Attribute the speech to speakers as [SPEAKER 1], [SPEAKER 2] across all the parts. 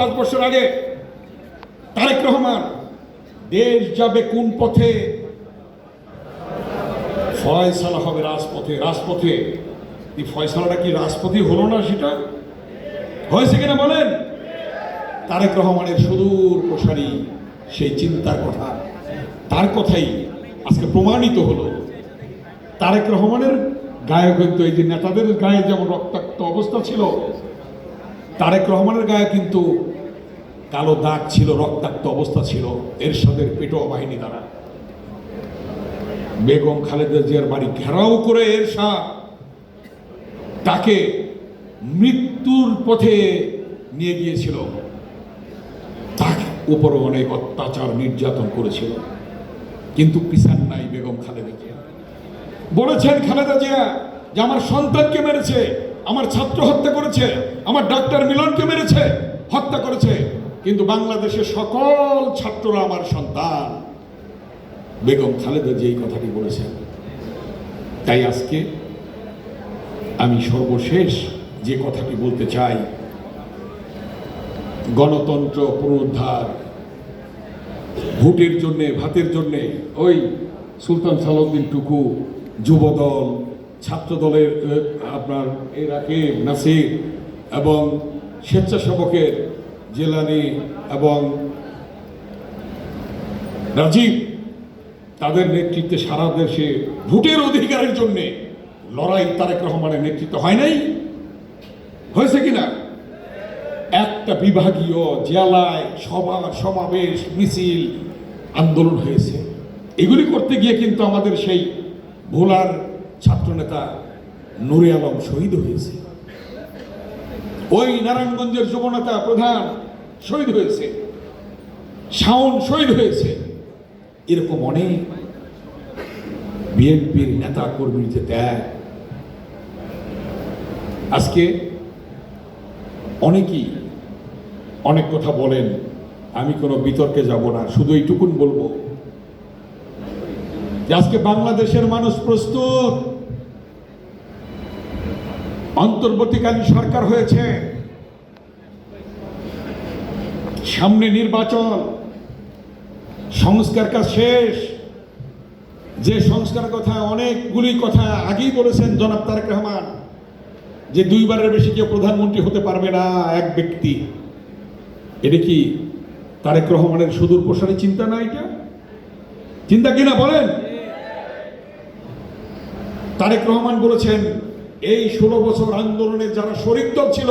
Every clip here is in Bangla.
[SPEAKER 1] পাঁচ বছর আগে তারেক রহমান, দেশ যাবে কোন পথে? ফয়সালা হবে রাজপথে। রাজপথে? এই ফয়সালাটা কি রাজপথে হলো না সেটা? হয়েছে কিনা বলেন? তারেক রহমানের সুদূর প্রসারী, সেই চিন্তার কথা। তার কথাই আজকে প্রমাণিত হলো। তারেক রহমানের গায়ে কিন্তু এই যে নেতাদের গায়ে যেমন রক্তাক্ত অবস্থা ছিল, তারেক রহমানের গায়ে কিন্তু কালো দাগ ছিল, রক্তাক্ত অবস্থা ছিল, এরশাদের পেটোয়া বাহিনী দ্বারা। বেগম খালেদা জিয়ার বাড়ি ঘেরাও করে এরশাদ তাকে মৃত্যুর পথে নিয়ে গিয়েছিল। তার উপরও অনেক অত্যাচার নির্যাতন করেছিল। কিন্তু পিছান নাই বেগম খালেদা জিয়া। বলেছেন, খালেদা জিয়া, যে আমার সন্তানকে মেরেছে, আমার ছাত্র হত্যা করেছে, আমার ডাক্তার মিলনকে মেরেছে, হত্যা করেছে কিন্তু বাংলাদেশের সকল ছাত্ররা আমার সন্তান। বেগম খালেদা যে এই কথাটি বলেছেন। তাই আজকে আমি সর্বশেষ যে কথাটি বলতে চাই, গণতন্ত্র পুনরুদ্ধার, ভোটের জন্যে, ভাতের জন্যে, ওই সুলতান সালাউদ্দিন টুকু, যুবদল ছাত্র দলের আপনার এ রাকিব নাসির এবং স্বেচ্ছাসেবকের জেলানি এবং রাজীব তাদের নেতৃত্বে সারা দেশে ভোটের অধিকারের জন্য লড়াই তারেক রহমানের নেতৃত্ব হয় নাই? হয়েছে কিনা? একটা বিভাগীয় জেলায় সভা, সমাবেশ, মিছিল, আন্দোলন হয়েছে। এগুলি করতে গিয়ে কিন্তু আমাদের সেই ভোলার ছাত্রনেতা নুরে আলম শহীদ হয়েছে। ওই নারায়ণগঞ্জের যুবনেতা প্রধান শহীদ হয়েছে, শাওন শহীদ হয়েছে। এরকম অনেক বিএনপির নেতা কর্মী যে ত্যাগ। আজকে অনেকেই অনেক কথা বলেন, আমি কোনো বিতর্কে যাব না, শুধু এইটুকুন বলব যে আজকে বাংলাদেশের মানুষ প্রস্তুত। অন্তর্বর্তীকালীন সরকার হয়েছে। সামনে নির্বাচন, সংস্কার কাজ শেষ। যে সংস্কার কথা, অনেকগুলি কথা আগেই বলেছেন জনাব তারেক রহমান, যে দুইবারের বেশি কেউ প্রধানমন্ত্রী হতে পারবে না এক ব্যক্তি। এটা কি তারেক রহমানের সুদূর প্রসারী চিন্তা না এটা? চিন্তা কিনা বলেন? তারেক রহমান বলেছেন এই ষোলো বছর আন্দোলনে যারা শরিক দল ছিল,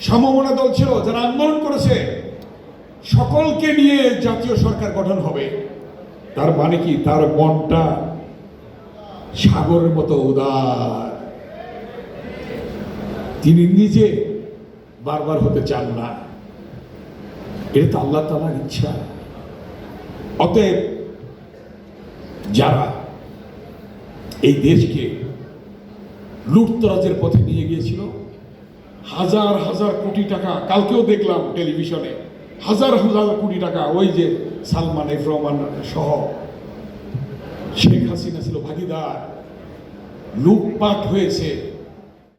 [SPEAKER 1] সমমনা দল ছিল, যারা আন্দোলন করেছে, সকলকে নিয়ে জাতীয় সরকার গঠন হবে। তার মানে কি? তার মনটা সাগরের মতো উদার। তিনি নিজে বারবার হতে চান না। এটা তো আল্লাহ তালার ইচ্ছা। অতএব যারা এই দেশকে লুটতরাজের পথে নিয়ে গিয়েছিল। হাজার হাজার কোটি টাকা, কালকেও দেখলাম টেলিভিশনে, হাজার হাজার কোটি টাকা, ওই যে সালমান এফ রহমান সহ শেখ হাসিনা ছিল ভাগিদার। লুটপাট হয়েছে।